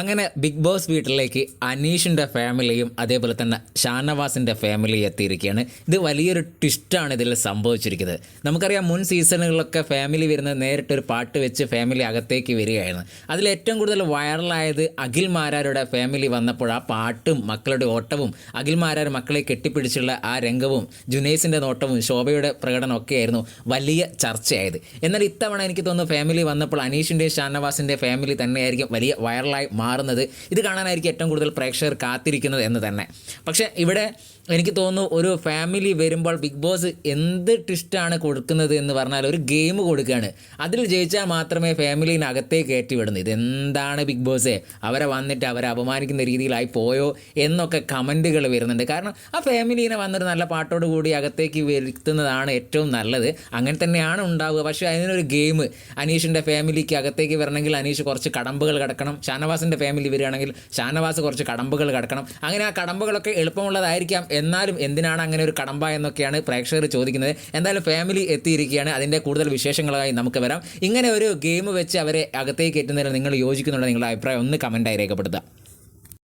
അങ്ങനെ big boss വീട്ടിലേക്ക് അനീഷിന്റെ ഫാമിലിയും അതേപോലെ തന്നെ ഷാനവാസിന്റെ ഫാമിലി എത്തിയിരിക്കുകയാണ്. ഇത് വലിയൊരു ട്വിസ്റ്റാണ് ഇതിൽ സംഭവിച്ചിരിക്കുന്നത്. നമുക്കറിയാം മുൻ സീസണുകളിലൊക്കെ ഫാമിലി വരുന്നത് നേരിട്ടൊരു പാട്ട് വെച്ച് ഫാമിലി അകത്തേക്ക് വരികയായിരുന്നു. അതിൽ ഏറ്റവും കൂടുതൽ വൈറലായത് അഖിൽ മാരാരുടെ ഫാമിലി വന്നപ്പോൾ ആ പാട്ടും മക്കളുടെ ഓട്ടവും അഖിൽ മാരാർ മക്കളെ കെട്ടിപ്പിടിച്ചുള്ള ആ രംഗവും ജുനൈസിന്റെ നോട്ടവും ശോഭയുടെ പ്രകടനം ഒക്കെയായിരുന്നു വലിയ ചർച്ചയായത്. എന്നാൽ ഇത്തവണ എനിക്ക് തോന്നുന്നു ഫാമിലി വന്നപ്പോൾ അനീഷിന്റെയും ഷാനവാസിന്റെ ഫാമിലി തന്നെയായിരിക്കും വലിയ വൈറലായി മാറുന്നത്. ഇത് കാണാനായിരിക്കും ഏറ്റവും കൂടുതൽ പ്രേക്ഷകർ കാത്തിരിക്കുന്നത് എന്ന് തന്നെ. പക്ഷേ ഇവിടെ എനിക്ക് തോന്നുന്നു ഒരു ഫാമിലി വരുമ്പോൾ ബിഗ് ബോസ് എന്ത് ട്വിസ്റ്റാണ് കൊടുക്കുന്നത് എന്ന് പറഞ്ഞാൽ ഒരു ഗെയിം കൊടുക്കുകയാണ്. അതിൽ ജയിച്ചാൽ മാത്രമേ ഫാമിലിനെ കയറ്റിവിടുന്നു. ഇതെന്താണ് ബിഗ് ബോസേ അവരെ വന്നിട്ട് അവരെ അപമാനിക്കുന്ന രീതിയിലായി പോയോ എന്നൊക്കെ കമന്റുകൾ വരുന്നുണ്ട്. കാരണം ആ ഫാമിലിനെ വന്നൊരു നല്ല പാട്ടോട് കൂടി അകത്തേക്ക് വരുത്തുന്നതാണ് ഏറ്റവും നല്ലത്. അങ്ങനെ തന്നെയാണ് ഉണ്ടാവുക. പക്ഷേ അതിനൊരു ഗെയിം അനീഷിന്റെ ഫാമിലിക്ക് അകത്തേക്ക് വരണമെങ്കിൽ അനീഷ് കുറച്ച് കടമ്പകൾ കിടക്കണം. ഷാനവാസിന്റെ ഫാമിലി വരികയാണെങ്കിൽ ഷാനവാസ് കുറച്ച് കടമ്പകൾ കടക്കണം. അങ്ങനെ ആ കടമ്പകളൊക്കെ എളുപ്പമുള്ളതായിരിക്കാം. എന്നാലും എന്തിനാണ് അങ്ങനെ ഒരു കടമ്പ എന്നൊക്കെയാണ് പ്രേക്ഷകർ ചോദിക്കുന്നത്. എന്തായാലും ഫാമിലി എത്തിയിരിക്കുകയാണ്. അതിന്റെ കൂടുതൽ വിശേഷങ്ങളായി നമുക്ക് വരാം. ഇങ്ങനെ ഒരു ഗെയിം വെച്ച് അവരെ അകത്തേക്ക് എത്തുന്നതിന് നിങ്ങൾ യോജിക്കുന്നുണ്ടോ നിങ്ങളുടെ അഭിപ്രായം ഒന്ന് കമന്റായി രേഖപ്പെടുത്തുക.